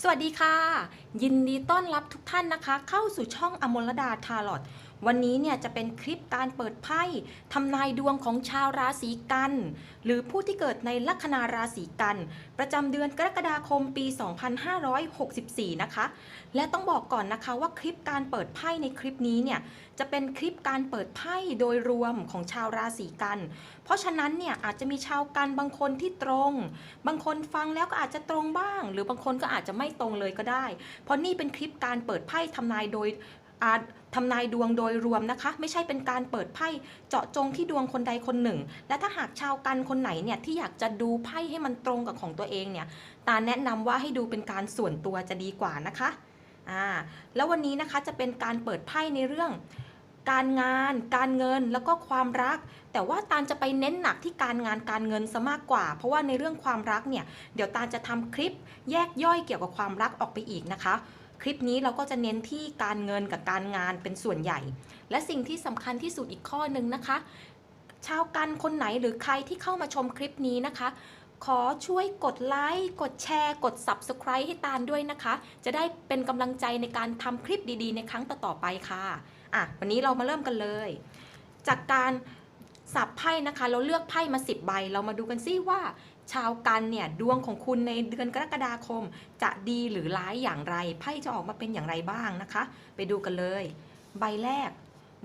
สวัสดีค่ะ ยินดีต้อนรับทุกท่านนะคะ เข้าสู่ช่องอมรดาทาร์ลอต วันนี้เนี่ยจะเป็นคลิปการเปิดไพ่ทำนายดวงของชาวราศีกัน หรือผู้ที่เกิดในลัคนาราศีกัน ประจำเดือนกรกฎาคมปี 2564 นะคะ และต้องบอกก่อนนะคะว่าคลิปการเปิดไพ่ในคลิปนี้เนี่ยจะเป็นคลิปการเปิดไพ่โดยรวมของชาวราศีกัน เพราะฉะนั้นเนี่ยอาจจะมีชาวกันบางคนที่ตรง บางคนฟังแล้วก็อาจจะตรงบ้าง หรือบางคนก็อาจจะไม่ตรงเลยก็ได้ เพราะนี่เป็นคลิปการเปิดไพ่ทำนายโดยอา ทำนายดวงโดยรวมนะคะ ไม่ใช่เป็นการเปิดไพ่เจาะจงที่ดวงคนใดคนหนึ่ง และถ้าหากชาวกันคนไหนเนี่ยที่อยากจะดูไพ่ให้มันตรงกับของตัวเองเนี่ยตาแนะนำว่าให้ดูเป็นการส่วนตัวจะดีกว่านะคะอ่าแล้ววันนี้นะคะจะเป็นการเปิดไพ่ในเรื่องการงาน การเงินแล้วก็ความรัก แต่ว่าตาลจะไปเน้นหนักที่การงานการเงินซะมากกว่า เพราะว่าในเรื่องความรักเนี่ยเดี๋ยวตาลจะทำคลิปแยกย่อยเกี่ยวกับความรักออกไปอีกนะคะ คลิปนี้เราก็จะเน้นที่การเงินกับการงานเป็นส่วนใหญ่ และสิ่งที่สำคัญที่สุดอีกข้อหนึ่งนะคะ ชาวกันคนไหนหรือใครที่เข้ามาชมคลิปนี้นะคะ ขอช่วยกดไลค์ กดแชร์ กด Subscribe ให้ตาลด้วยนะคะ จะได้เป็นกำลังใจในการทำคลิปดีๆ ในครั้งต่อๆไปค่ะอะ วันนี้เรามาเริ่มกันเลย จากการสับไพ่นะคะ เราเลือกไพ่มา 10 ใบ เรามาดูกันซิว่า ชาวกันเนี่ยดวงของคุณในเดือนกรกฎาคม จะดีหรือร้ายอย่างไรไพ่จะออกมาเป็นอย่างไรบ้างนะคะ ไปดูกันเลย ใบแรก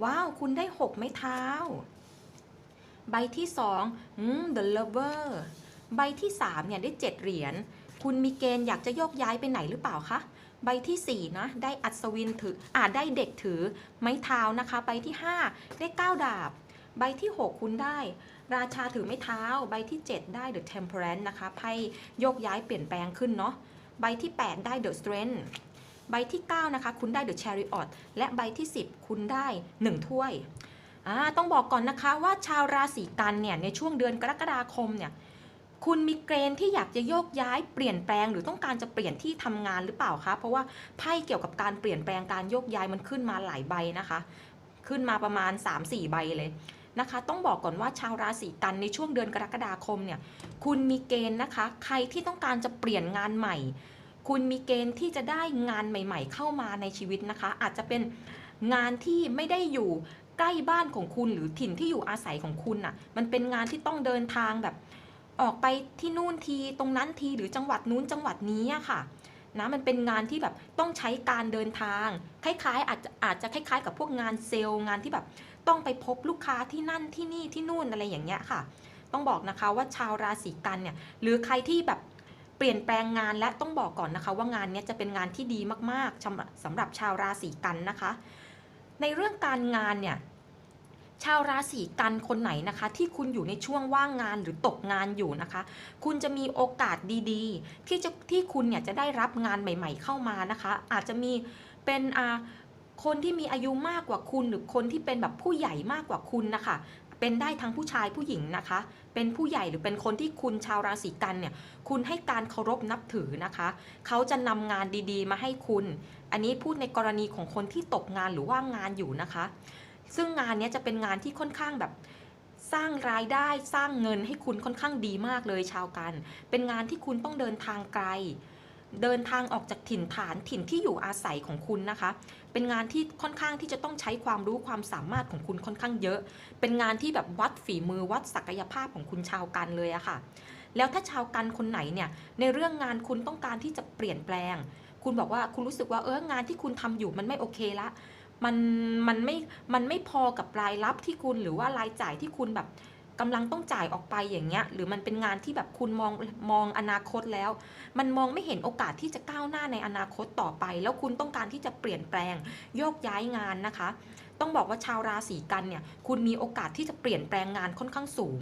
ว้าว คุณได้6ไม้เท้า ใบที่2อืม the lover ใบที่3เนี่ยได้7เหรียญคุณมีเกณฑ์อยากจะโยกย้ายไปไหนหรือเปล่าคะใบที่ 4 นะ ได้อัศวินถืออ่าได้เด็กถือไม้เท้านะคะ ใบที่ 5 ได้ 9 ดาบ ใบที่ 6 คุณได้ ราชาถือไม้เท้า ใบที่ 7 ได้ the temperance นะคะไพ่โยกย้ายเปลี่ยนแปลงขึ้นเนาะใบที่ 8 ได้ the strength ใบที่ 9 นะคะ คุณได้ the chariot และใบที่ 10 คุณได้ 1 ถ้วยอ่าต้องบอกก่อนนะคะว่าชาวราศีกันเนี่ย ในช่วงเดือนกรกฎาคมเนี่ย คุณมีเกณฑ์ที่อยากจะโยกย้ายเปลี่ยนแปลง หรือต้องการจะเปลี่ยนที่ทำงานหรือเปล่าคะ เพราะว่าไพ่เกี่ยวกับการเปลี่ยนแปลงการโยกย้ายมันขึ้นมาหลายใบนะคะ ขึ้นมาประมาณ 3-4 ใบเลย นะคะ ต้องบอกก่อนว่าชาวราศีกันในช่วงเดือนกรกฎาคมเนี่ยคุณมีเกณฑ์นะคะ ใครที่ต้องการจะเปลี่ยนงานใหม่ คุณมีเกณฑ์ที่จะได้งานใหม่ ๆ เข้ามาในชีวิตนะคะ อาจจะเป็นงานที่ไม่ได้อยู่ใกล้บ้านของคุณหรือถิ่นที่อยู่อาศัยของคุณน่ะ มันเป็นงานที่ต้องเดินทางแบบออกไปที่นู่นทีตรงนั้นทีหรือจังหวัดนู้นจังหวัดนี้ค่ะนะมันเป็นงานที่แบบต้องใช้การเดินทาง คล้ายๆ อาจจะอาจจะคล้าย ๆ กับพวกงานเซลล์งานที่แบบ ต้องไปพบลูกค้าที่นั่นที่นี่ที่นู่นอะไรอย่างเงี้ยค่ะ ต้องบอกนะคะว่าชาวราศีกันเนี่ยหรือใครที่แบบเปลี่ยนแปลงงานและต้องบอกก่อนนะคะ ว่างานเนี้ยจะเป็นงานที่ดีมากๆสำหรับสำหรับชาวราศีกันนะคะ ในเรื่องการงานเนี่ยชาวราศีกันคนไหนนะคะ ที่คุณอยู่ในช่วงว่างงานหรือตกงานอยู่นะคะ คุณจะมีโอกาสดีๆ ที่จะที่คุณเนี่ยจะได้รับงานใหม่ ๆ เข้ามานะคะ อาจจะมีเป็นอ่า คนที่มีอายุมากกว่าคุณหรือคนที่เป็นแบบผู้ใหญ่มากกว่าคุณนะคะเป็นได้ทั้งผู้ชายผู้หญิงนะคะ เป็นผู้ใหญ่หรือเป็นคนที่คุณชาวราศีกันเนี่ย คุณให้การเคารพนับถือนะคะ เขาจะนำงานดีๆ มาให้คุณ อันนี้พูดในกรณีของคนที่ตกงานหรือว่างงานอยู่นะคะ ซึ่งงานนี้จะเป็นงานที่ค่อนข้างแบบสร้างรายได้สร้างเงินให้คุณค่อนข้างดีมากเลยชาวกัน เป็นงานที่คุณต้องเดินทางไกล เดินทางออกจากถิ่นฐานถิ่นที่อยู่อาศัยของคุณนะคะ เป็นงานที่ค่อนข้างที่จะต้องใช้ความรู้ความสามารถของคุณค่อนข้างเยอะ เป็นงานที่แบบวัดฝีมือวัดศักยภาพของคุณชาวกันเลยอะค่ะ แล้วถ้าชาวกันคนไหนเนี่ยในเรื่องงานคุณต้องการที่จะเปลี่ยนแปลง คุณบอกว่าคุณรู้สึกว่าเอองานที่คุณทำอยู่มันไม่โอเคละมันมันไม่มันไม่พอกับรายรับที่คุณหรือว่ารายจ่ายที่คุณแบบ กำลังต้องจ่ายออกไปอย่างเงี้ยหรือมันเป็นงานที่แบบคุณมองมองอนาคตแล้ว มันมองไม่เห็นโอกาสที่จะก้าวหน้าในอนาคตต่อไป แล้วคุณต้องการที่จะเปลี่ยนแปลงโยกย้ายงานนะคะ ต้องบอกว่าชาวราศีกันเนี่ยคุณมีโอกาสที่จะเปลี่ยนแปลงงานค่อนข้างสูง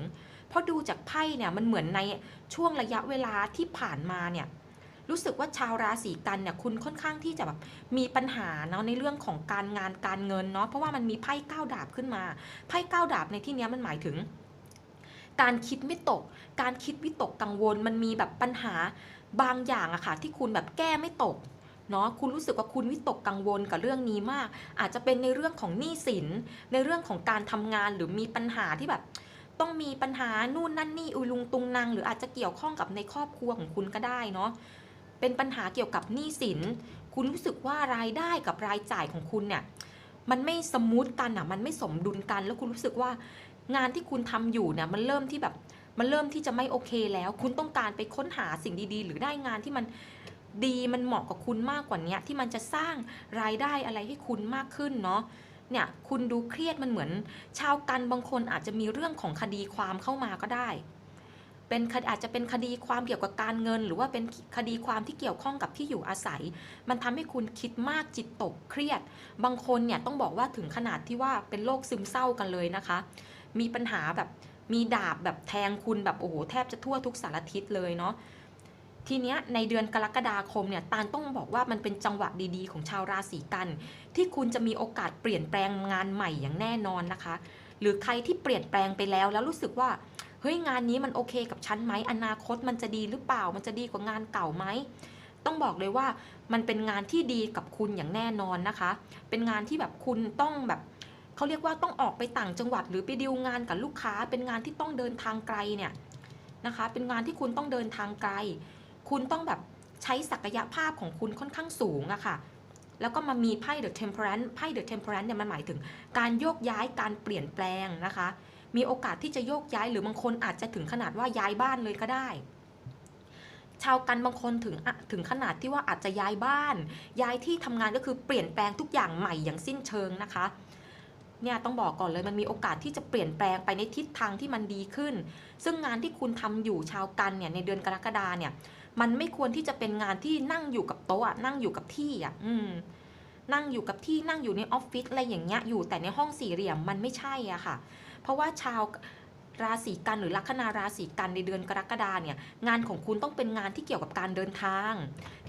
เพราะดูจากไพ่เนี่ยมันเหมือนในช่วงระยะเวลาที่ผ่านมาเนี่ยรู้สึกว่าชาวราศีกันเนี่ยคุณค่อนข้างที่จะแบบมีปัญหาเนาะในเรื่องของการงานการเงินเนาะเพราะว่ามันมีไพ่ก้าดาบขึ้นมาไพ่ก้าดาบในที่นี้มันหมายถึง การคิดไม่ตก การคิดวิตกกังวล มันมีแบบปัญหาบางอย่างอะค่ะที่คุณแบบแก้ไม่ตกเนาะคุณรู้สึกว่าคุณวิตกกังวลกับเรื่องนี้มาก อาจจะเป็นในเรื่องของหนี้สิน ในเรื่องของการทำงานหรือมีปัญหาที่แบบ ต้องมีปัญหานู่นนั่นนี่อุลุงตุงนางหรืออาจจะเกี่ยวข้องกับในครอบครัวของคุณก็ได้เนาะเป็นปัญหาเกี่ยวกับหนี้สิน คุณรู้สึกว่ารายได้กับรายจ่ายของคุณเนี่ยมันไม่สมูทกันอะ มันไม่สมดุลกัน แล้วคุณรู้สึกว่า งานที่คุณทำอยู่เนี่ยมันเริ่มที่แบบมันเริ่มที่จะไม่โอเคแล้ว คุณต้องการไปค้นหาสิ่งดีๆ หรือได้งานที่มันดีมันเหมาะกับคุณมากกว่านี้ที่มันจะสร้างรายได้อะไรให้คุณมากขึ้นเนาะเนี่ยคุณดูเครียดมันเหมือน ชาวกันบางคนอาจจะมีเรื่องของคดีความเข้ามาก็ได้ เป็นอาจจะเป็นคดีความเกี่ยวกับการเงิน หรือว่าเป็นคดีความที่เกี่ยวข้องกับที่อยู่อาศัย มันทำให้คุณคิดมากจิตตกเครียด บางคนเนี่ยต้องบอกว่าถึงขนาดที่ว่าเป็นโรคซึมเศร้ากันเลยนะคะ มีปัญหาแบบมีดาบแบบแทงคุณแบบโอ้โหแทบจะทั่วทุกสารทิศเลยเนาะทีเนี้ยในเดือนกรกฎาคมเนี่ยตาลต้องบอกว่ามันเป็นจังหวะดีๆ ของชาวราศีกัน ที่คุณจะมีโอกาสเปลี่ยนแปลงงานใหม่อย่างแน่นอนนะคะ หรือใครที่เปลี่ยนแปลงไปแล้วแล้วรู้สึกว่าเฮ้ยงานนี้มันโอเคกับฉันไหมอนาคตมันจะดีหรือเปล่า มันจะดีกว่างานเก่าไหมต้องบอกเลยว่ามันเป็นงานที่ดีกับคุณอย่างแน่นอนนะคะ เป็นงานที่แบบคุณต้องแบบ เขาเรียกว่าต้องออกไปต่างจังหวัด หรือไปดีลงานกับลูกค้า เป็นงานที่ต้องเดินทางไกลเนี่ยนะคะ เป็นงานที่คุณต้องเดินทางไกล คุณต้องแบบใช้ศักยภาพของคุณค่อนข้างสูงอะค่ะ แล้วก็มามีไพ่ The Temperance ไพ่ The Temperance เนี่ยมันหมายถึงการโยกย้ายการเปลี่ยนแปลงนะคะ มีโอกาสที่จะโยกย้ายหรือบางคนอาจจะถึงขนาดว่าย้ายบ้านเลยก็ได้ชาวกันบางคนถึงถึงขนาดที่ว่าอาจจะย้ายบ้าน ย้ายที่ทำงานก็คือเปลี่ยนแปลงทุกอย่างใหม่อย่างสิ้นเชิงนะคะ เนี่ยต้องบอกก่อนเลยมันมีโอกาสที่จะเปลี่ยนแปลงไปในทิศทางที่มันดีขึ้น ซึ่งงานที่คุณทำอยู่ชาวกันเนี่ยในเดือนกรกฎาเนี่ยมันไม่ควรที่จะเป็นงานที่นั่งอยู่กับโต๊ะอะนั่งอยู่กับที่อะอืมนั่งอยู่กับที่นั่งอยู่ในออฟฟิศอะไรอย่างเงี้ยอยู่แต่ในห้องสี่เหลี่ยมมันไม่ใช่อะค่ะ เพราะว่าชาว ราศีกันหรือลัคนาราศีกันในเดือนกรกฎาเนี่ยงานของคุณต้องเป็นงานที่เกี่ยวกับการเดินทาง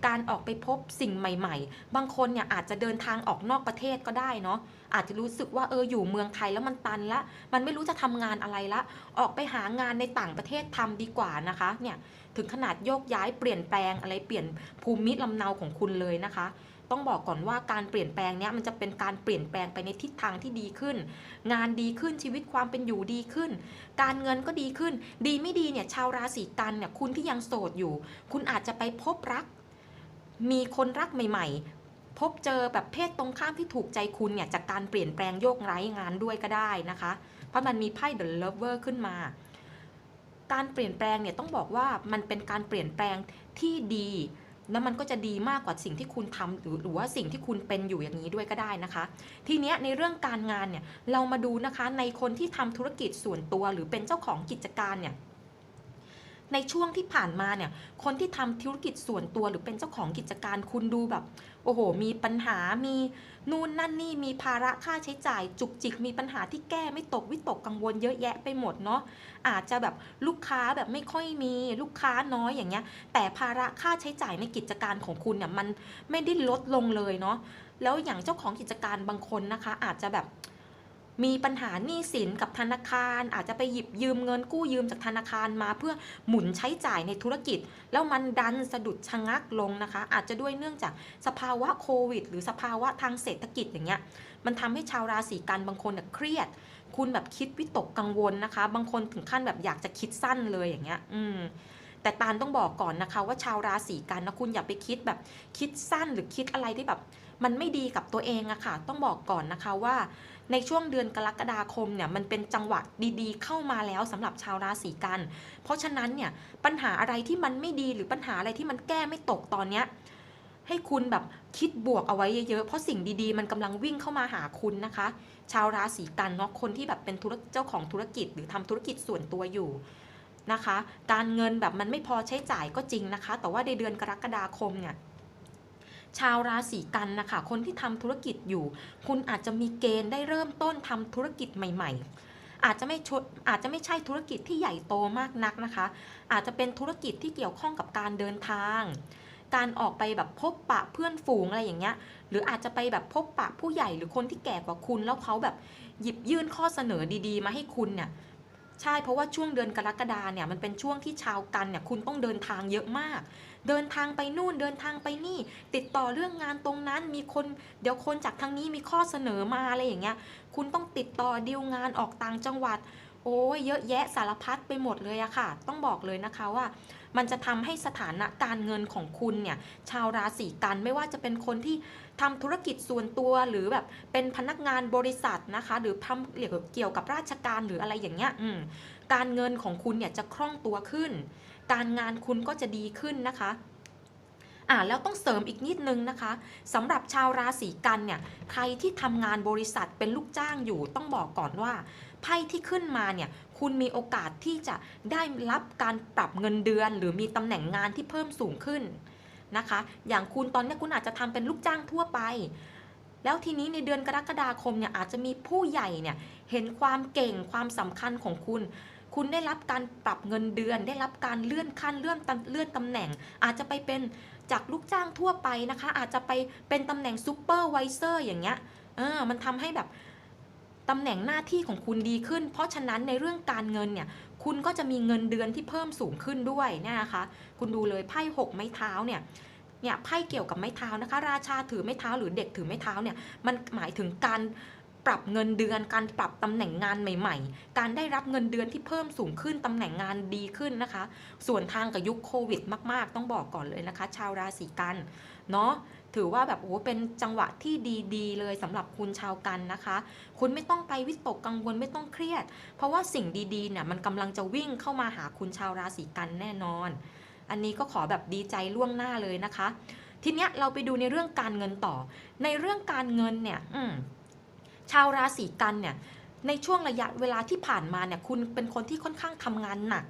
การออกไปพบสิ่งใหม่ ๆ บางคนเนี่ยอาจจะเดินทางออกนอกประเทศก็ได้เนาะอาจจะรู้สึกว่าเอออยู่เมืองไทยแล้วมันตันละ มันไม่รู้จะทำงานอะไรละ ออกไปหางานในต่างประเทศทำดีกว่านะคะเนี่ยถึงขนาดโยกย้ายเปลี่ยนแปลงอะไรเปลี่ยนภูมิลำเนาของคุณเลยนะคะ ต้องบอกก่อนว่าการเปลี่ยนแปลงเนี้ยมันจะเป็นการเปลี่ยนแปลงไปในทิศทางที่ดีขึ้น งานดีขึ้นชีวิตความเป็นอยู่ดีขึ้น การเงินก็ดีขึ้น ดีไม่ดีเนี่ยชาวราศีกันเนี่ยคุณที่ยังโสดอยู่ คุณอาจจะไปพบรัก มีคนรักใหม่ ๆพบเจอแบบเพศตรงข้ามที่ถูกใจคุณเนี่ยจากการเปลี่ยนแปลงโยกไร้งานด้วยก็ได้นะคะ เพราะมันมีไพ่ The Lover ขึ้นมา การเปลี่ยนแปลงเนี่ยต้องบอกว่ามันเป็นการเปลี่ยนแปลงที่ดี แล้วมันก็จะดีมากกว่าสิ่งที่คุณทำหรือหรือว่าสิ่งที่คุณเป็นอยู่อย่างนี้ด้วยก็ได้นะคะ ทีเนี้ยในเรื่องการงานเนี่ยเรามาดูนะคะในคนที่ทำธุรกิจส่วนตัวหรือเป็นเจ้าของกิจการเนี่ยในช่วงที่ผ่านมาเนี่ย คนที่ทำธุรกิจส่วนตัวหรือเป็นเจ้าของกิจการคุณดูแบบ โอ้โห มีปัญหามี นู่นนั่นนี่มีภาระค่าใช้จ่าย จุกจิกมีปัญหาที่แก้ไม่ตกวิตกกังวลเยอะแยะไปหมดเนาะอาจจะแบบลูกค้าแบบไม่ค่อยมีลูกค้าน้อยอย่างเงี้ย แต่ภาระค่าใช้จ่ายในกิจการของคุณเนี่ยมันไม่ได้ลดลงเลยเนาะแล้วอย่างเจ้าของกิจการบางคนนะคะ อาจจะแบบ มีปัญหาหนี้สินกับธนาคาร อาจจะไปหยิบยืมเงินกู้ยืมจากธนาคารมาเพื่อหมุนใช้จ่ายในธุรกิจ แล้วมันดันสะดุดชะงักลงนะคะ อาจจะด้วยเนื่องจากสภาวะโควิด หรือสภาวะทางเศรษฐกิจอย่างเงี้ยมันทำให้ชาวราศีกันบางคนเนี่ยเครียด คุณแบบคิดวิตกกังวลนะคะ บางคนถึงขั้นแบบอยากจะคิดสั้นเลยอย่างเงี้ย อืมแต่ตาลต้องบอกก่อนนะคะ ว่าชาวราศีกันนะคุณอย่าไปคิดแบบคิดสั้นหรือคิดอะไรที่แบบ มันไม่ดีกับตัวเองอะค่ะ ต้องบอกก่อนนะคะว่า ในช่วงเดือนกรกฎาคมเนี่ยมันเป็นจังหวะดีๆ เข้ามาแล้วสำหรับชาวราศีกัน เพราะฉะนั้นเนี่ยปัญหาอะไรที่มันไม่ดีหรือปัญหาอะไรที่มันแก้ไม่ตกตอนเนี้ยให้คุณแบบคิดบวกเอาไว้เยอะๆ เพราะสิ่งดีๆ มันกำลังวิ่งเข้ามาหาคุณนะคะ ชาวราศีกันเนาะคนที่แบบเป็นธุรเจ้าของธุรกิจ หรือทำธุรกิจส่วนตัวอยู่นะคะ การเงินแบบมันไม่พอใช้จ่ายก็จริงนะคะ แต่ว่าในเดือนกรกฎาคมเนี่ย ชาวราศีกันนะคะ คนที่ทำธุรกิจอยู่ คุณอาจจะมีเกณฑ์ได้เริ่มต้นทำธุรกิจใหม่ ๆอาจจะไม่ชดอาจจะไม่ใช่ธุรกิจที่ใหญ่โตมากนักนะคะ อาจจะเป็นธุรกิจที่เกี่ยวข้องกับการเดินทาง การออกไปแบบพบปะเพื่อนฝูงอะไรอย่างเงี้ย หรืออาจจะไปแบบพบปะผู้ใหญ่หรือคนที่แก่กว่าคุณ แล้วเขาแบบหยิบยื่นข้อเสนอดีๆ มาให้คุณเนี่ย ใช่เพราะว่าช่วงเดือนกรกฎาเนี่ยมันเป็นช่วงที่ชาวกันเนี่ยคุณต้องเดินทางเยอะมาก เดินทางไปนู่นเดินทางไปนี่ ติดต่อเรื่องงานตรงนั้นมีคนเดี๋ยวคนจากทางนี้มีข้อเสนอมาอะไรอย่างเงี้ย คุณต้องติดต่อดีลงานออกต่างจังหวัด โอ้ยเยอะแยะสารพัดไปหมดเลยอะค่ะ ต้องบอกเลยนะคะว่ามันจะทำให้สถานะการเงินของคุณเนี่ยชาวราศีกันไม่ว่าจะเป็นคนที่ทำธุรกิจส่วนตัวหรือแบบเป็นพนักงานบริษัทนะคะ หรือทำเกี่ยวกับราชการหรืออะไรอย่างเงี้ยการเงินของคุณเนี่ยจะคล่องตัวขึ้น การงานคุณก็จะดีขึ้นนะคะอ่าแล้วต้องเสริมอีกนิดนึงนะคะสำหรับชาวราศีกันเนี่ยใครที่ทำงานบริษัทเป็นลูกจ้างอยู่ต้องบอกก่อนว่าไพ่ที่ขึ้นมาเนี่ยคุณมีโอกาสที่จะได้รับการปรับเงินเดือน หรือมีตำแหน่งงานที่เพิ่มสูงขึ้นนะคะ อย่างคุณตอนนี้คุณอาจจะทำเป็นลูกจ้างทั่วไป แล้วทีนี้ในเดือนกรกฎาคมเนี่ยอาจจะมีผู้ใหญ่เนี่ยเห็นความเก่งความสำคัญของคุณ คุณได้รับการปรับเงินเดือน ได้รับการเลื่อนขั้นเลื่อนตเลื่อนตำแหน่ง อาจจะไปเป็นจากลูกจ้างทั่วไปนะคะ อาจจะไปเป็นตำแหน่งซูเปอร์วิเซอร์อย่างเงี้ยเออมันทำให้แบบตำแหน่งหน้าที่ของคุณดีขึ้น เพราะฉะนั้นในเรื่องการเงินเนี่ย คุณก็จะมีเงินเดือนที่เพิ่มสูงขึ้นด้วยเนี่ยนะคะ คุณดูเลยไพ่หกไม้เท้าเนี่ยเนี่ยไพ่เกี่ยวกับไม้เท้านะคะ ราชาถือไม้เท้าหรือเด็กถือไม้เท้าเนี่ยมันหมายถึงการ ปรับเงินเดือน การปรับตำแหน่งงานใหม่ ๆ การได้รับเงินเดือนที่เพิ่มสูงขึ้นตำแหน่งงานดีขึ้นนะคะ ส่วนทางกับยุคโควิดมาก ๆ ต้องบอกก่อนเลยนะคะ ชาวราศีกันเนาะถือว่าแบบโอ้เป็นจังหวะที่ดีๆ เลยสำหรับคุณชาวกันนะคะ คุณไม่ต้องไปวิตกกังวลไม่ต้องเครียด เพราะว่าสิ่งดีๆเนี่ยมันกำลังจะวิ่งเข้ามาหาคุณชาวราศีกันแน่นอน อันนี้ก็ขอแบบดีใจล่วงหน้าเลยนะคะ ทีเนี้ยเราไปดูในเรื่องการเงินต่อ ในเรื่องการเงินเนี่ย อืม ชาวราศีกันเนี่ยในช่วงระยะเวลาที่ผ่านมาเนี่ยคุณเป็นคนที่ค่อนข้างทำงานหนัก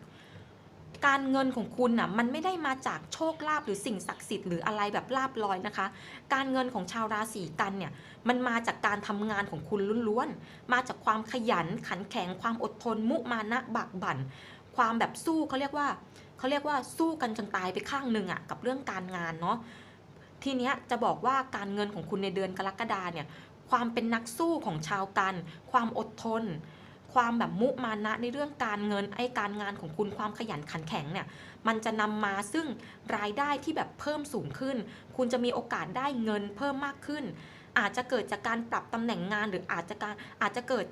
การเงินของคุณน่ะมันไม่ได้มาจากโชคลาภหรือสิ่งศักดิ์สิทธิ์หรืออะไรแบบลาบลอยนะคะ การเงินของชาวราศีกันเนี่ยมันมาจากการทำงานของคุณล้วนๆมาจากความขยันขันแข็งความอดทนมุมานะบักบั่น ความแบบสู้เขาเรียกว่าเขาเรียกว่าสู้กันจนตายไปข้างหนึ่งอะกับเรื่องการงานเนาะทีเนี้ยจะบอกว่าการเงินของคุณในเดือนกรกฎาเนี่ย ความเป็นนักสู้ของชาวกัน ความอดทน ความแบบมุมานะในเรื่องการเงินไอการงานของคุณความขยันขันแข็งเนี่ยมันจะนำมาซึ่งรายได้ที่แบบเพิ่มสูงขึ้น คุณจะมีโอกาสได้เงินเพิ่มมากขึ้น อาจจะเกิดจากการปรับตำแหน่งงานหรืออาจจะการอาจจะเกิด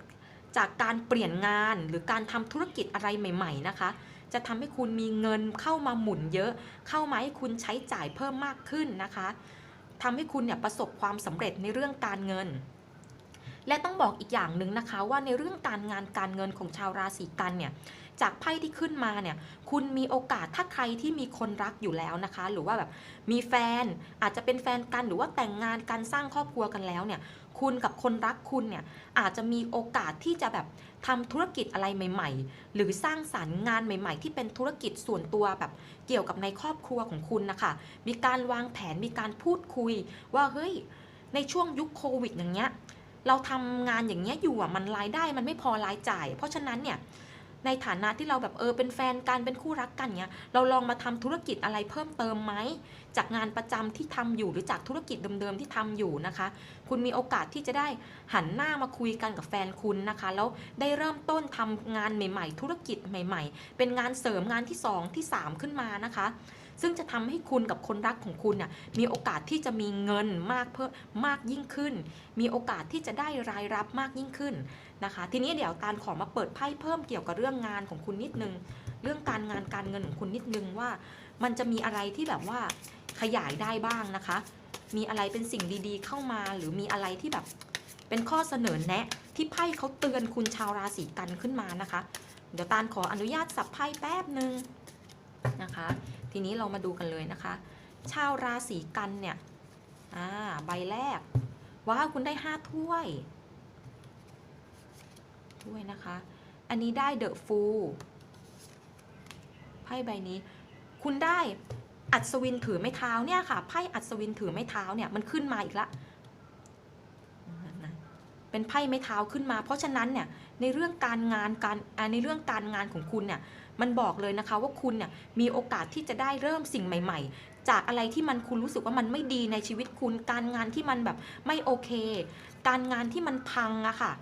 จากการเปลี่ยนงานหรือการทำธุรกิจอะไรใหม่ ๆ นะคะ จะทำให้คุณมีเงินเข้ามาหมุนเยอะ เข้ามาให้คุณใช้จ่ายเพิ่มมากขึ้นนะคะ ทำให้คุณเนี่ยประสบความสำเร็จในเรื่องการเงิน และต้องบอกอีกอย่างหนึ่งนะคะว่าในเรื่องการงานการเงินของชาวราศีกันเนี่ยจากไพ่ที่ขึ้นมาเนี่ยคุณมีโอกาสถ้าใครที่มีคนรักอยู่แล้วนะคะ หรือว่าแบบมีแฟนอาจจะเป็นแฟนกันหรือว่าแต่งงานกันสร้างครอบครัวกันแล้วเนี่ยคุณกับคนรักคุณเนี่ยอาจจะมีโอกาสที่จะแบบ ทำธุรกิจอะไรใหม่ ๆ หรือสร้างสารรค์งานใหม่ ๆ ที่เป็นธุรกิจส่วนตัวแบบเกี่ยวกับในครอบครัวของคุณนะคะ มีการวางแผนมีการพูดคุย ว่าเฮ้ยในช่วงยุคโควิดอย่างเงี้ยเราทำงานอย่างเงี้ยอยู่อะมันรายได้มันไม่พอรายจ่าย เพราะฉะนั้นเนี่ย ในฐานะที่เราแบบเออเป็นแฟนกันเป็นคู่รักกันเนี้ยเราลองมาทำธุรกิจอะไรเพิ่มเติมไหมจากงานประจำที่ทำอยู่หรือจากธุรกิจเดิมๆที่ทำอยู่นะคะ คุณมีโอกาสที่จะได้หันหน้ามาคุยกันกับแฟนคุณนะคะ แล้วได้เริ่มต้นทำงานใหม่ ๆ ธุรกิจใหม่ ๆ เป็นงานเสริมงานที่สองที่สามขึ้นมานะคะ ซึ่งจะทำให้คุณกับคนรักของคุณน่ะมีโอกาสที่จะมีเงินมากเพิ่มมากยิ่งขึ้น มีโอกาสที่จะได้รายรับมากยิ่งขึ้นนะคะ ทีนี้เดี๋ยวตาลขอมาเปิดไพ่เพิ่มเกี่ยวกับเรื่องงานของคุณนิดนึง เรื่องการงานการเงินของคุณนิดนึงว่า มันจะมีอะไรที่แบบว่าขยายได้บ้างนะคะ มีอะไรเป็นสิ่งดีๆ เข้ามาหรือมีอะไรที่แบบเป็นข้อเสนอแนะที่ไพ่เขาเตือนคุณชาวราศีกันขึ้นมานะคะ เดี๋ยวตาลขออนุญาตสับไพ่แป๊บหนึ่งนะคะ ทีนี้เรามาดูกันเลยนะคะ ชาวราศีกันเนี่ยอ่าใบแรก ว้าวคุณได้ห้าถ้วย ถ้วยนะคะ อันนี้ได้เดอะฟูลไพ่ใบนี้ คุณได้อัศวินถือไม้เท้าเนี่ยค่ะไพ่อัศวินถือไม้เท้าเนี่ยมันขึ้นมาอีกละเป็นไพ่ไม้เท้าขึ้นมา เพราะฉะนั้นเนี่ยในเรื่องการงานการในเรื่องการงานของคุณเนี่ย มันบอกเลยนะคะว่าคุณเนี่ยมีโอกาสที่จะได้เริ่มสิ่งใหม่ ๆ จากอะไรที่มันคุณรู้สึกว่ามันไม่ดีในชีวิตคุณ การงานที่มันแบบไม่โอเค การงานที่มันพังอะค่ะ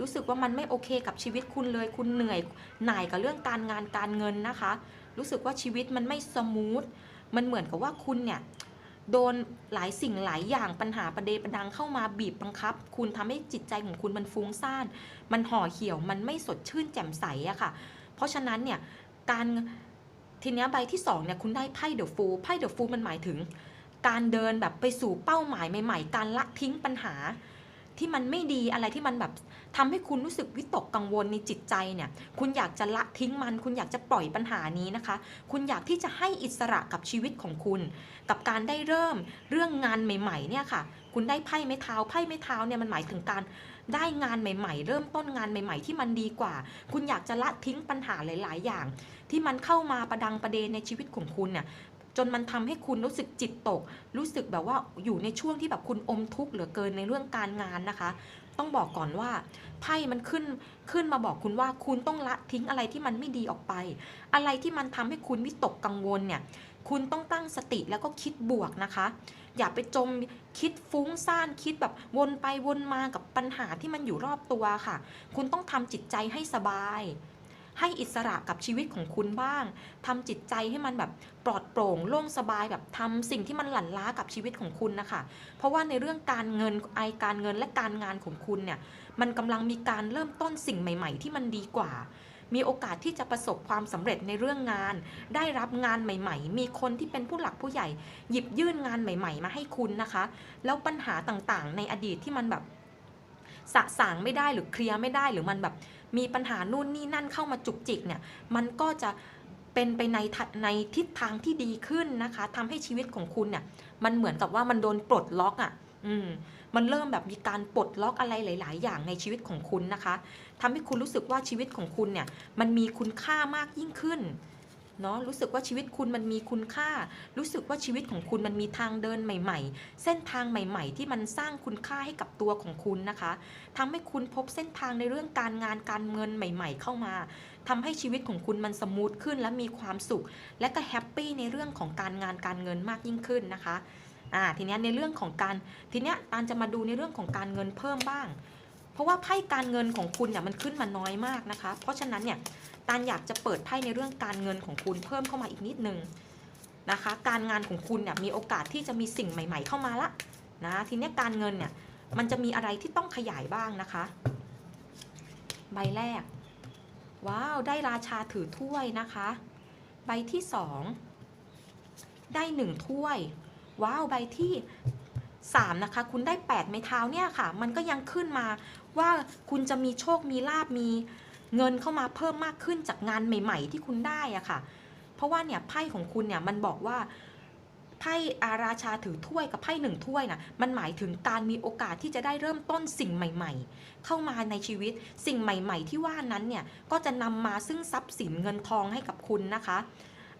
รู้สึกว่ามันไม่โอเคกับชีวิตคุณเลย คุณเหนื่อยหน่ายกับเรื่องการงานการเงินนะคะ รู้สึกว่าชีวิตมันไม่สมูท มันเหมือนกับว่าคุณเนี่ยโดนหลายสิ่งหลายอย่างปัญหาประเดประดังเข้ามาบีบบังคับ คุณทำให้จิตใจของคุณมันฟุ้งซ่าน มันห่อเหี่ยวมันไม่สดชื่นแจ่มใสอะค่ะ เพราะฉะนั้นเนี่ยการทีเนี้ยใบที่สองเนี่ยคุณได้ไพ่เดอะฟูไพ่เดอะฟูมันหมายถึง การเดินแบบไปสู่เป้าหมายใหม่ ๆ การละทิ้งปัญหา ที่มันไม่ดีอะไรที่มันแบบทำให้คุณรู้สึกวิตกกังวลในจิตใจเนี่ย คุณอยากจะละทิ้งมัน คุณอยากจะปล่อยปัญหานี้นะคะ คุณอยากที่จะให้อิสระกับชีวิตของคุณ กับการได้เริ่มเรื่องงานใหม่ ๆ เนี่ยค่ะ คุณได้ไพ่ไม้เท้าไพ่ไม้เท้าเนี่ยมันหมายถึงการ ได้งานใหม่ ๆ เริ่มต้นงานใหม่ ๆ ที่มันดีกว่า คุณอยากจะละทิ้งปัญหาหลาย ๆ อย่าง ที่มันเข้ามาประดังประเดในชีวิตของคุณเนี่ยจนมันทำให้คุณรู้สึกจิตตก รู้สึกแบบว่าอยู่ในช่วงที่แบบคุณอมทุกข์เหลือเกินในเรื่องการงานนะคะ ต้องบอกก่อนว่าไพ่มันขึ้นขึ้นมาบอกคุณว่าคุณต้องละทิ้งอะไรที่มันไม่ดีออกไป อะไรที่มันทำให้คุณวิตกกังวลเนี่ยคุณต้องตั้งสติแล้วก็คิดบวกนะคะ อย่าไปจมคิดฟุ้งซ่านคิดแบบวนไปวนมากับปัญหาที่มันอยู่รอบตัวค่ะ คุณต้องทำจิตใจให้สบาย ให้อิสระกับชีวิตของคุณบ้างทำจิตใจให้มันแบบปลอดโปร่งโล่งสบายแบบทำสิ่งที่มันหลั่นล้ากับชีวิตของคุณนะคะ เพราะว่าในเรื่องการเงินไอการเงินและการงานของคุณเนี่ยมันกำลังมีการเริ่มต้นสิ่งใหม่ ๆ ที่มันดีกว่ามีโอกาสที่จะประสบความสำเร็จในเรื่องงาน ได้รับงานใหม่ๆ มีคนที่เป็นผู้หลักผู้ใหญ่ หยิบยื่นงานใหม่ ๆ มาให้คุณนะคะ แล้วปัญหาต่างๆ ในอดีตที่มันแบบสะสางไม่ได้หรือเคลียร์ไม่ได้หรือมันแบบ มีปัญหานู่นนี่นั่นเข้ามาจุกจิกเนี่ยมันก็จะเป็นไปในทะในทิศทางที่ดีขึ้นนะคะทำให้ชีวิตของคุณเนี่ยมันเหมือนกับว่ามันโดนปลดล็อกอะ่ะอืมมันเริ่มแบบมีการปลดล็อกอะไรหลาย ๆ อย่างในชีวิตของคุณนะคะทำให้คุณรู้สึกว่าชีวิตของคุณเนี่ยมันมีคุณค่ามากยิ่งขึ้น เนาะรู้สึกว่าชีวิตคุณมันมีคุณค่า รู้สึกว่าชีวิตของคุณมันมีทางเดินใหม่ ๆ เส้นทางใหม่ ๆ ที่มันสร้างคุณค่าให้กับตัวของคุณนะคะทำให้คุณพบเส้นทางในเรื่องการงานการเงินใหม่ ๆ เข้ามาทำให้ชีวิตของคุณมันสมูทขึ้นและมีความสุข และก็แฮปปี้ในเรื่องของการงานการเงินมากยิ่งขึ้นนะคะอ่าทีเนี้ยในเรื่องของการทีเนี้ยตานจะมาดูในเรื่องของการเงินเพิ่มบ้าง เพราะว่าไพ่การเงินของคุณเนี่ยมันขึ้นมาน้อยมากนะคะ เพราะฉะนั้นเนี่ย ตานอยากจะเปิดไพ่ในเรื่องการเงินของคุณเพิ่มเข้ามาอีกนิดนึงนะคะ การงานของคุณเนี่ยมีโอกาสที่จะมีสิ่งใหม่ ๆ เข้ามาละนะทีเนี้ยการเงินเนี่ยมันจะมีอะไรที่ต้องขยายบ้างนะคะ ใบแรก ว้าว ได้ราชาถือถ้วยนะคะ ใบที่สองได้หนึ่งถ้วย ว้าว ใบที่3นะคะ คุณได้8ไม้เท้าเนี่ยค่ะ มันก็ยังขึ้นมาว่าคุณจะมีโชคมีลาบมี เงินเข้ามาเพิ่มมากขึ้นจากงานใหม่ ๆ ที่คุณได้อะค่ะ เพราะว่าเนี่ยไพ่ของคุณเนี่ยมันบอกว่าไพ่อาราชาถือถ้วยกับไพ่หนึ่งถ้วยนะมันหมายถึงการมีโอกาสที่จะได้เริ่มต้นสิ่งใหม่ ๆ เข้ามาในชีวิตสิ่งใหม่ ๆ ที่ว่านั้นเนี่ยก็จะนำมาซึ่งทรัพย์สินเงินทองให้กับคุณนะคะ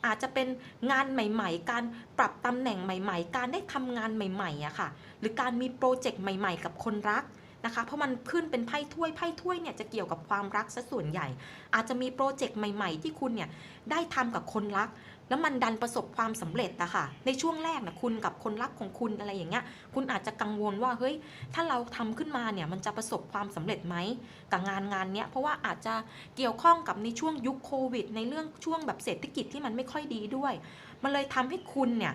อาจจะเป็นงานใหม่ ๆ การปรับตำแหน่งใหม่ ๆ การได้ทำงานใหม่ๆอะค่ะ หรือการมีโปรเจกต์ใหม่ ๆ กับคนรัก นะคะ เพราะมันขึ้นเป็นไพ่ถ้วยไพ่ถ้วยเนี่ยจะเกี่ยวกับความรักซะส่วนใหญ่ อาจจะมีโปรเจกต์ใหม่ๆ ที่คุณเนี่ยได้ทำกับคนรัก แล้วมันดันประสบความสำเร็จอะค่ะในช่วงแรกนะคุณกับคนรักของคุณอะไรอย่างเงี้ยคุณอาจจะกังวลว่าเฮ้ยถ้าเราทำขึ้นมาเนี่ยมันจะประสบความสำเร็จไหมกับงานงานเนี้ยเพราะว่าอาจจะเกี่ยวข้องกับในช่วงยุคโควิด ในเรื่องช่วงแบบเศรษฐกิจที่มันไม่ค่อยดีด้วย มันเลยทำให้คุณเนี่ย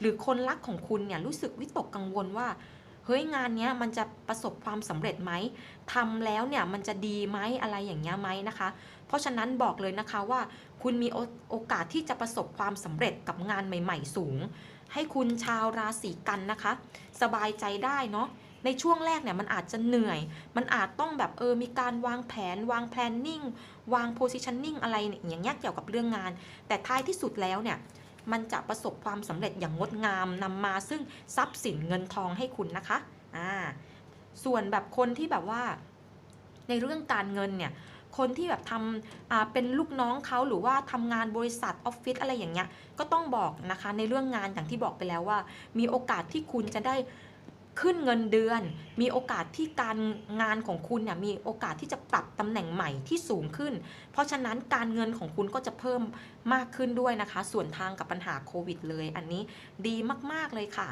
หรือคนรักของคุณเนี่ยรู้สึกวิตกกังวลว่า เฮ้ยงานเนี้ยมันจะประสบความสำเร็จไหมทำแล้วเนี่ยมันจะดีไหมอะไรอย่างเงี้ยไหมนะคะ เพราะฉะนั้นบอกเลยนะคะว่า คุณมีโอกาสที่จะประสบความสำเร็จกับงานใหม่ ๆ สูง ให้คุณชาวราศีกันนะคะ สบายใจได้เนาะในช่วงแรกเนี่ยมันอาจจะเหนื่อย มันอาจต้องแบบเออมีการวางแผน วาง planning วาง positioning อะไรอย่างเงี้ยเกี่ยวกับเรื่องงาน แต่ท้ายที่สุดแล้วเนี่ย มันจะประสบความสำเร็จอย่างงดงามนำมาซึ่งทรัพย์สินเงินทองให้คุณนะคะอ่าส่วนแบบคนที่แบบว่า ในเรื่องการเงินเนี่ยคนที่แบบทำอ่าเป็นลูกน้องเขาหรือว่าทำงานบริษัทออฟฟิศอะไรอย่างเงี้ยก็ต้องบอกนะคะในเรื่องงานอย่างที่บอกไปแล้วว่า มีโอกาสที่คุณจะได้ ขึ้นเงินเดือน มีโอกาสที่การงานของคุณเนี่ยมีโอกาสที่จะปรับตำแหน่งใหม่ที่สูงขึ้น เพราะฉะนั้นการเงินของคุณก็จะเพิ่มมากขึ้นด้วยนะคะ ส่วนทางกับปัญหาโควิดเลย อันนี้ดีมากๆเลยค่ะ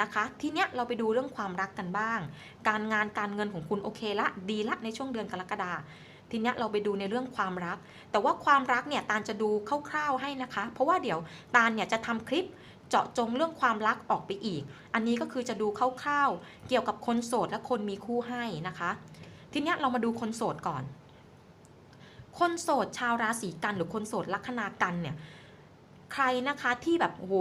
นะคะทีเนี้ยเราไปดูเรื่องความรักกันบ้าง การงานการเงินของคุณโอเคละ ดีละในช่วงเดือนกรกฎาทีเนี้ยเราไปดูในเรื่องความรัก แต่ว่าความรักเนี่ยตาลจะดูคร่าวๆให้นะคะ เพราะว่าเดี๋ยวตาลเนี่ยจะทำคลิป เจาะจงเรื่องความรักออกไปอีก อันนี้ก็คือจะดูคร่าวๆเกี่ยวกับคนโสดและคนมีคู่ให้นะคะ ทีนี้เรามาดูคนโสดก่อน คนโสดชาวราศีกันหรือคนโสดลัคนากันเนี่ยใครนะคะที่แบบโห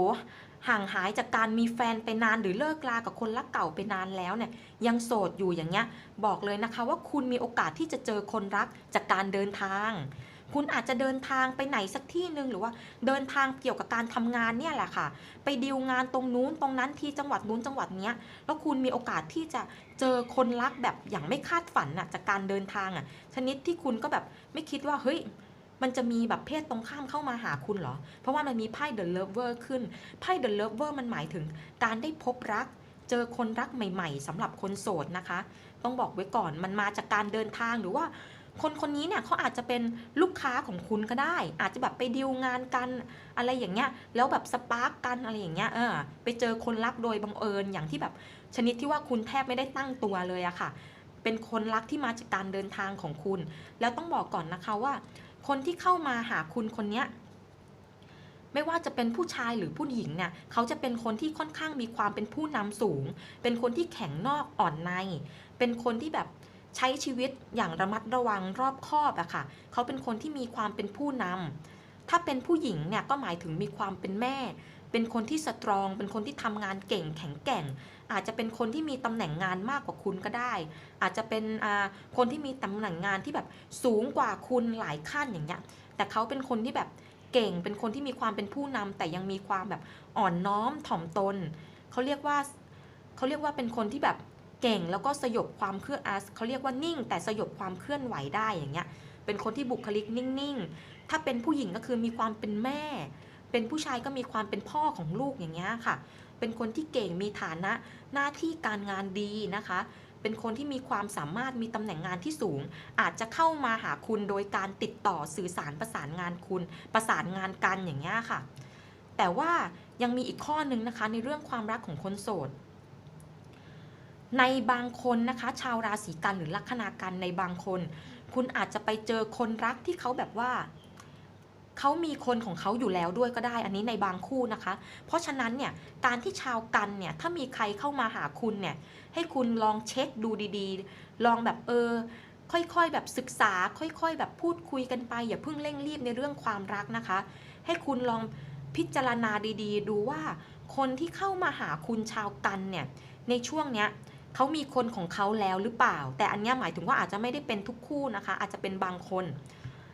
ห่างหายจากการมีแฟนไปนานหรือเลิกลากับคนรักเก่าไปนานแล้วเนี่ยยังโสดอยู่อย่างเงี้ยบอกเลยนะคะว่าคุณมีโอกาสที่จะเจอคนรักจากการเดินทาง คุณอาจจะเดินทางไปไหนสักที่หนึ่งหรือว่าเดินทางเกี่ยวกับการทำงานเนี่ยแหละค่ะ ไปดีลงานตรงนู้นตรงนั้นที่จังหวัดนู้นจังหวัดเนี้ยแล้วคุณมีโอกาสที่จะเจอคนรักแบบอย่างไม่คาดฝันน่ะจากการเดินทางอะชนิดที่คุณก็แบบไม่คิดว่าเฮ้ยมันจะมีแบบเพศตรงข้ามเข้ามาหาคุณเหรอ เพราะว่ามันมีไพ่ The Lover ขึ้น ไพ่ The Lover มันหมายถึงการได้พบรัก เจอคนรักใหม่ ๆสำหรับคนโสดนะคะ ต้องบอกไว้ก่อน มันมาจากการเดินทางหรือว่า คนคนนี้เนี่ยเขาอาจจะเป็นลูกค้าของคุณก็ได้ อาจจะแบบไปดีลงานกันอะไรอย่างเงี้ยแล้วแบบสปาร์กกันอะไรอย่างเงี้ยเออไปเจอคนรักโดยบังเอิญอย่างที่แบบชนิดที่ว่าคุณแทบไม่ได้ตั้งตัวเลยอะค่ะ เป็นคนรักที่มาจากการเดินทางของคุณ แล้วต้องบอกก่อนนะคะว่า คนที่เข้ามาหาคุณคนเนี้ยไม่ว่าจะเป็นผู้ชายหรือผู้หญิงเนี่ยเขาจะเป็นคนที่ค่อนข้างมีความเป็นผู้นำสูง เป็นคนที่แข็งนอกอ่อนใน เป็นคนที่แบบ ใช้ชีวิตอย่างระมัดระวังรอบคอบอะค่ะ เขาเป็นคนที่มีความเป็นผู้นำถ้าเป็นผู้หญิงเนี่ยก็หมายถึงมีความเป็นแม่ เป็นคนที่สตรอง เป็นคนที่ทำงานเก่งแข็งแกร่ง อาจจะเป็นคนที่มีตำแหน่งงานมากกว่าคุณก็ได้ อาจจะเป็นอาคนที่มีตำแหน่งงานที่แบบสูงกว่าคุณหลายขั้นอย่างเงี้ย แต่เขาเป็นคนที่แบบเก่ง เป็นคนที่มีความเป็นผู้นำแต่ยังมีความแบบอ่อนน้อมถ่อมตน เขาเรียกว่าเขาเรียกว่าเป็นคนที่แบบ เก่งแล้วก็สยบความเคลื่อนอะเขาเรียกว่านิ่ง แต่สยบความเคลื่อนไหวได้อย่างเงี้ยเป็นคนที่บุคลิกนิ่งๆ ถ้าเป็นผู้หญิงก็คือมีความเป็นแม่ เป็นผู้ชายก็มีความเป็นพ่อของลูกอย่างเงี้ยค่ะ เป็นคนที่เก่งมีฐานะหน้าที่การงานดีนะคะ เป็นคนที่มีความสามารถมีตำแหน่งงานที่สูง อาจจะเข้ามาหาคุณโดยการติดต่อสื่อสารประสานงานคุณ ประสานงานกันอย่างเงี้ยค่ะ แต่ว่ายังมีอีกข้อหนึ่งนะคะในเรื่องความรักของคนโสด ในบางคนนะคะ ชาวราศีกันหรือลัคนากันในบางคน คุณอาจจะไปเจอคนรักที่เขาแบบว่าเขามีคนของเขาอยู่แล้วด้วยก็ได้ อันนี้ในบางคู่นะคะ เพราะฉะนั้นเนี่ยการที่ชาวกันเนี่ยถ้ามีใครเข้ามาหาคุณเนี่ยให้คุณลองเช็คดูดีๆ ลองแบบเออ ค่อยๆแบบศึกษา ค่อยๆ แบบพูดคุยกันไป อย่าเพิ่งเร่งรีบในเรื่องความรักนะคะ ให้คุณลองพิจารณาดีๆ ดูว่าคนที่เข้ามาหาคุณชาวกันเนี่ยในช่วงเนี้ย เขามีคนของเขาแล้วหรือเปล่า แต่อันเนี้ยหมายถึงว่าอาจจะไม่ได้เป็นทุกคู่นะคะ อาจจะเป็นบางคน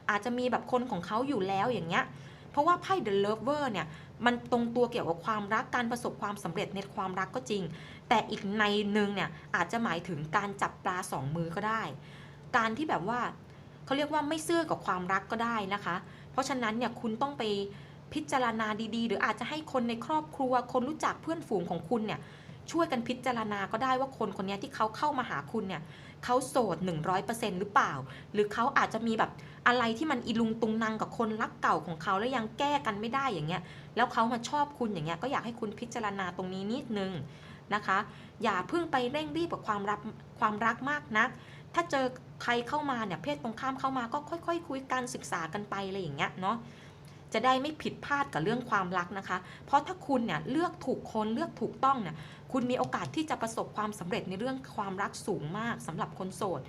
อาจจะมีแบบคนของเขาอยู่แล้วอย่างเงี้ยเพราะว่าไพ่ The Lover เนี่ยมันตรงตัวเกี่ยวกับความรักการประสบความสำเร็จในความรักก็จริง แต่อีกในหนึ่งเนี่ยอาจจะหมายถึงการจับปลาสองมือก็ได้ การที่แบบว่าเขาเรียกว่าไม่เซื่อกับความรักก็ได้นะคะ เพราะฉะนั้นเนี่ยคุณต้องไปพิจารณาดีๆ หรืออาจจะให้คนในครอบครัวคนรู้จักเพื่อนฝูงของคุณเนี่ย ช่วยกันพิจารณาก็ได้ว่าคนคนนี้ที่เขาเข้ามาหาคุณเนี่ยเขาโสด 100%หรือเปล่า หรือเขาอาจจะมีแบบอะไรที่มันอีลุงตุงนางกับคนรักเก่าของเขาแล้วยังแก้กันไม่ได้อย่างเงี้ย แล้วเขามาชอบคุณอย่างเงี้ยก็อยากให้คุณพิจารณาตรงนี้นิดนึงนะคะ อย่าเพิ่งไปเร่งรีบกับความรักความรักมากนัก ถ้าเจอใครเข้ามาเนี่ยเพศตรงข้ามเข้ามาก็ค่อยๆคคุยกันศึกษากันไปอะไรอย่างเงี้ยเนาะ จะได้ไม่ผิดพลาดกับเรื่องความรักนะคะ เพราะถ้าคุณเนี่ยเลือกถูกคนเลือกถูกต้องเนี่ยคุณมีโอกาสที่จะประสบความสำเร็จในเรื่องความรักสูงมากสำหรับคนโสด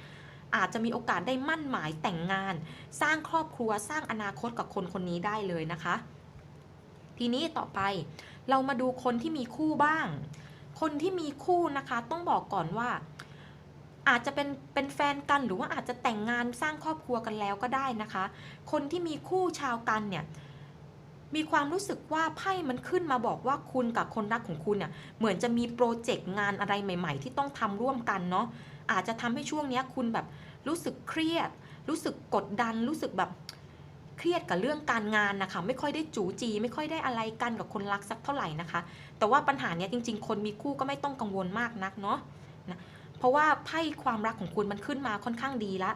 อาจจะมีโอกาสได้มั่นหมายแต่งงาน สร้างครอบครัวสร้างอนาคตกับคนคนนี้ได้เลยนะคะ ทีนี้ต่อไปเรามาดูคนที่มีคู่บ้าง คนที่มีคู่นะคะต้องบอกก่อนว่าอาจจะเป็นเป็นแฟนกันหรือว่าอาจจะแต่งงานสร้างครอบครัวกันแล้วก็ได้นะคะ คนที่มีคู่ชาวกันเนี่ย มีความรู้สึกว่าไพ่มันขึ้นมาบอกว่าคุณกับคนรักของคุณเนี่ยเหมือนจะมีโปรเจกต์งานอะไรใหม่ ๆ ที่ต้องทำร่วมกันเนาะอาจจะทำให้ช่วงนี้คุณแบบรู้สึกเครียด รู้สึกกดดัน รู้สึกแบบเครียดกับเรื่องการงานนะคะ ไม่ค่อยได้จูจี ไม่ค่อยได้อะไรกันกับคนรักสักเท่าไหร่นะคะ แต่ว่าปัญหาเนี้ยจริง ๆ คนมีคู่ก็ไม่ต้องกังวลมากนักเนาะนะเพราะว่าไพ่ความรักของคุณมันขึ้นมาค่อนข้างดีละ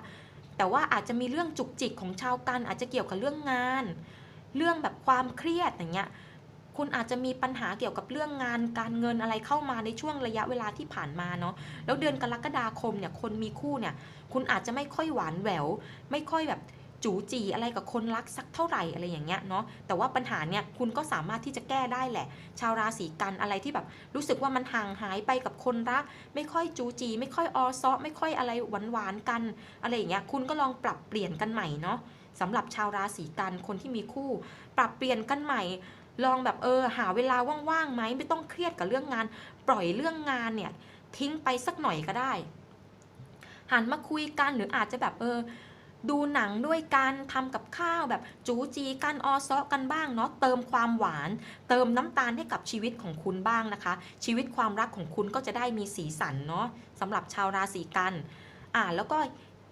แต่ว่าอาจจะมีเรื่องจุกจิกของชาวกันอาจจะเกี่ยวกับเรื่องงาน เรื่องแบบความเครียดอย่างเงี้ยคุณอาจจะมีปัญหาเกี่ยวกับเรื่องงานการเงินอะไรเข้ามาในช่วงระยะเวลาที่ผ่านมาเนาะแล้วเดือนกรกฎาคมเนี่ยคนมีคู่เนี่ย คุณอาจจะไม่ค่อยหวานแหวว ไม่ค่อยแบบจูจีอะไรกับคนรักสักเท่าไหร่อะไรอย่างเงี้ยเนาะแต่ว่าปัญหาเนี่ยคุณก็สามารถที่จะแก้ได้แหละ ชาวราศีกันอะไรที่แบบรู้สึกว่ามันห่างหายไปกับคนรัก ไม่ค่อยจูจี ไม่ค่อยออซอไม่ค่อยอะไรหวานหวานๆกันอะไรอย่างเงี้ยคุณก็ลองปรับเปลี่ยนกันใหม่เนาะ สำหรับชาวราศีกันคนที่มีคู่ ปรับเปลี่ยนกันใหม่ ลองแบบเออ หาเวลาว่างๆไหมไม่ต้องเครียดกับเรื่องงาน ปล่อยเรื่องงานเนี่ยทิ้งไปสักหน่อยก็ได้ หันมาคุยกันหรืออาจจะแบบเออดูหนังด้วยกันทำกับข้าวแบบจูจีกันออซอกันบ้างเนาะเติมความหวาน เติมน้ำตาลให้กับชีวิตของคุณบ้างนะคะ ชีวิตความรักของคุณก็จะได้มีสีสันเนาะสำหรับชาวราศีกัน อ่าแล้วก็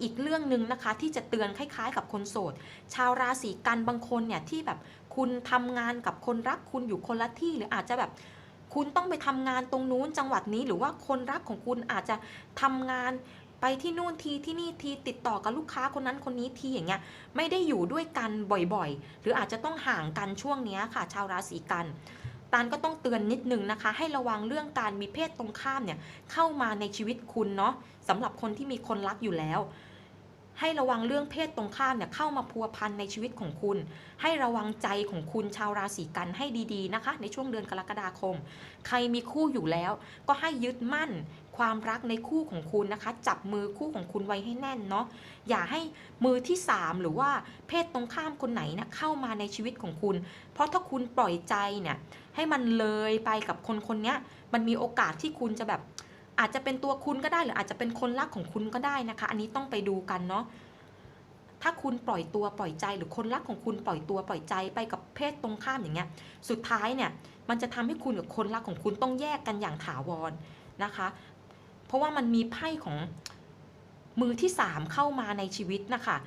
อีกเรื่องหนึ่งนะคะที่จะเตือนคล้ายๆ กับคนโสด ชาวราศีกันบางคนเนี่ยที่แบบคุณทำงานกับคนรักคุณอยู่คนละที่หรืออาจจะแบบคุณต้องไปทำงานตรงนู้นจังหวัดนี้ หรือว่าคนรักของคุณอาจจะทำงานไปที่นู่นทีที่นี่ทีติดต่อกับลูกค้าคนนั้นคนนี้ทีอย่างเงี้ยไม่ได้อยู่ด้วยกันบ่อยๆ หรืออาจจะต้องห่างกันช่วงเนี้ยค่ะ ชาวราศีกันตานก็ต้องเตือนนิดนึงนะคะ ให้ระวังเรื่องการมีเพศตรงข้ามเนี่ยเข้ามาในชีวิตคุณเนาะสำหรับคนที่มีคนรักอยู่แล้ว ให้ระวังเรื่องเพศตรงข้ามเนี่ยเข้ามาพัวพันในชีวิตของคุณ ให้ระวังใจของคุณชาวราศีกันให้ดีๆนะคะ ในช่วงเดือนกรกฎาคม ใครมีคู่อยู่แล้ว ก็ให้ยึดมั่นความรักในคู่ของคุณนะคะ จับมือคู่ของคุณไว้ให้แน่นเนาะอย่าให้มือที่ 3 หรือว่าเพศตรงข้ามคนไหนนะเข้ามาในชีวิตของคุณ เพราะถ้าคุณปล่อยใจเนี่ยให้มันเลยไปกับคนคนนี้มันมีโอกาสที่คุณจะแบบ อาจจะเป็นตัวคุณก็ได้หรืออาจจะเป็นคนรักของคุณก็ได้นะคะ อันนี้ต้องไปดูกันเนาะถ้าคุณปล่อยตัวปล่อยใจหรือคนรักของคุณปล่อยตัวปล่อยใจไปกับเพศตรงข้ามอย่างเงี้ย สุดท้ายเนี่ยมันจะทำให้คุณกับคนรักของคุณต้องแยกกันอย่างถาวรนะคะ เพราะว่ามันมีไพ่ของมือที่สามเข้ามาในชีวิตนะคะ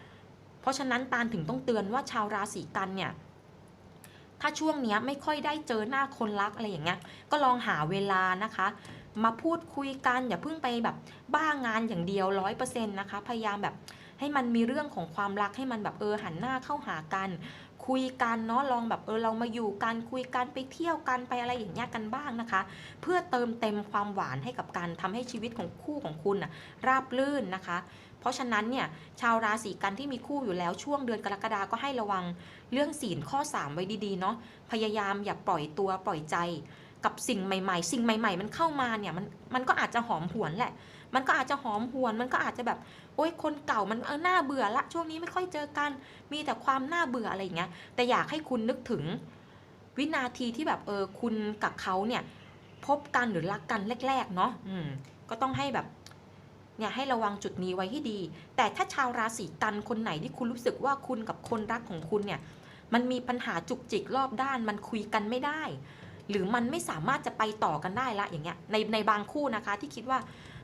เพราะฉะนั้นตาลถึงต้องเตือนว่าชาวราศีกันเนี่ยถ้าช่วงนี้ไม่ค่อยได้เจอหน้าคนรักอะไรอย่างเงี้ยก็ลองหาเวลานะคะ มาพูดคุยกัน อย่าเพิ่งไปแบบบ้างานอย่างเดียวร้อยเปอร์เซ็นต์นะคะพยายามแบบให้มันมีเรื่องของความรักให้มันแบบเออหันหน้าเข้าหากัน คุยกันเนาะลองแบบเออเรามาอยู่กันคุยกันไปเที่ยวกันไปอะไรอย่างเงี้ยกันบ้างนะคะ เพื่อเติมเต็มความหวานให้กับการทำให้ชีวิตของคู่ของคุณนะราบลื่นนะคะ เพราะฉะนั้นเนี่ยชาวราศีกันที่มีคู่อยู่แล้วช่วงเดือนกรกฎาก็ให้ระวังเรื่องศีลข้อ 3 ไว้ดีๆเนาะพยายามอย่าปล่อยตัวปล่อยใจ กับสิ่งใหม่ ๆ สิ่งใหม่ ๆ มันเข้ามาเนี่ยมันมันก็อาจจะหอมหวนแหละ มันก็อาจจะหอมหวน มันก็อาจจะแบบโอ๊ยคนเก่ามันเออหน้าเบื่อละ ช่วงนี้ไม่ค่อยเจอกัน มีแต่ความน่าเบื่ออะไรอย่างเงี้ย แต่อยากให้คุณนึกถึง วินาทีที่แบบเออคุณกับเขาเนี่ยพบกันหรือรักกันแรกๆเนาะอืมก็ต้องให้แบบเนี่ยให้ระวังจุดนี้ไว้ให้ดี แต่ถ้าชาวราศีกันคนไหนที่คุณรู้สึกว่าคุณกับคนรักของคุณเนี่ย มันมีปัญหาจุกจิกรอบด้าน มันคุยกันไม่ได้ หรือมันไม่สามารถจะไปต่อกันได้ละอย่างเงี้ยในในบางคู่นะคะที่คิดว่า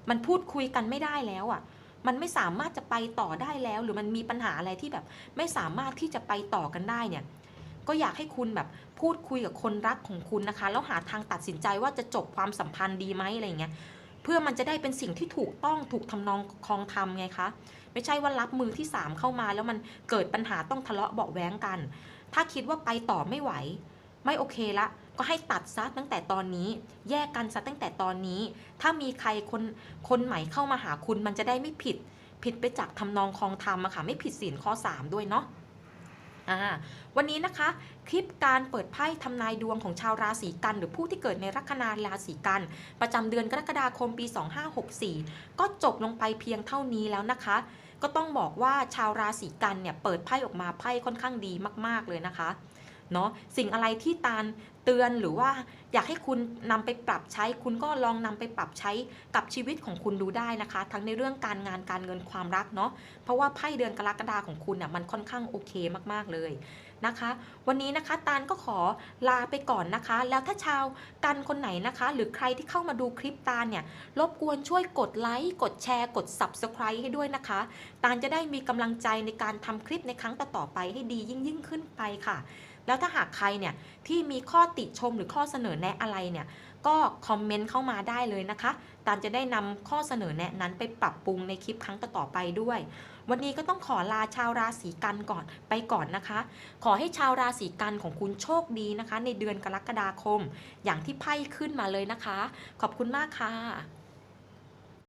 มันพูดคุยกันไม่ได้แล้วอะ่ะมันไม่สามารถจะไปต่อได้แล้ว หรือมันมีปัญหาอะไรที่แบบ ไม่สามารถที่จะไปต่อกันได้เนี่ยก็อยากให้คุณแบบพูดคุยกับคนรักของคุณนะคะ แล้วหาทางตัดสินใจว่าจะจบความสัมพันธ์ดีไหมอะไรเงี้ยเพื่อมันจะได้เป็นสิ่งที่ถูกต้องถูกทำนองคลองธรรมไงคะ ไม่ใช่ว่ารับมือที่ 3 เข้ามา แล้วมันเกิดปัญหาต้องทะเลาะเบาแว้งกัน ถ้าคิดว่าไปต่อไม่ไหว ไม่โอเคละ ก็ให้ตัดซะตั้งแต่ตอนนี้ แยกกันซะตั้งแต่ตอนนี้ ถ้ามีใครคนคนใหม่เข้ามาหาคุณมันจะได้ไม่ผิด ผิดไปจากทำนองคลองธรรมอะค่ะไม่ผิดศีลข้อ 3 ด้วยเนาะวันนี้นะคะ คลิปการเปิดไพ่ทำนายดวงของชาวราศีกัน หรือผู้ที่เกิดในลัคนาราศีกัน ประจำเดือนกรกฎาคมปี 2564 ก็จบลงไปเพียงเท่านี้แล้วนะคะ ก็ต้องบอกว่าชาวราศีกันเนี่ยเปิดไพ่ออกมาไพ่ค่อนข้างดีมาก ๆเลยนะคะ เนาะสิ่งอะไรที่ตาลเตือนหรือว่าอยากให้คุณนำไปปรับใช้ คุณก็ลองนำไปปรับใช้กับชีวิตของคุณดูได้นะคะ ทั้งในเรื่องการงานการเงินความรักเนาะเพราะว่าไพ่เดือนกรกฎาของคุณน่ะมันค่อนข้างโอเคมากๆเลยนะคะ วันนี้นะคะตาลก็ขอลาไปก่อนนะคะ แล้วถ้าชาวกันคนไหนนะคะ หรือใครที่เข้ามาดูคลิปตาลเนี่ยรบกวนช่วยกดไลค์กดแชร์ กด subscribe ให้ด้วยนะคะ ตาลจะได้มีกำลังใจในการทำคลิปในครั้งต่อๆไปให้ดียิ่งยิ่งขึ้นไปค่ะ แล้วถ้าหากใครเนี่ยที่มีข้อติชมหรือข้อเสนอแนะอะไรเนี่ยก็คอมเมนต์เข้ามาได้เลยนะคะ ตาลจะได้นำข้อเสนอแนะนั้นไปปรับปรุงในคลิปครั้งต่อๆไปด้วย วันนี้ก็ต้องขอลาชาวราศีกันก่อนไปก่อนนะคะ ขอให้ชาวราศีกันของคุณโชคดีนะคะ ในเดือนกรกฎาคม อย่างที่ไพ่ขึ้นมาเลยนะคะ ขอบคุณมากค่ะ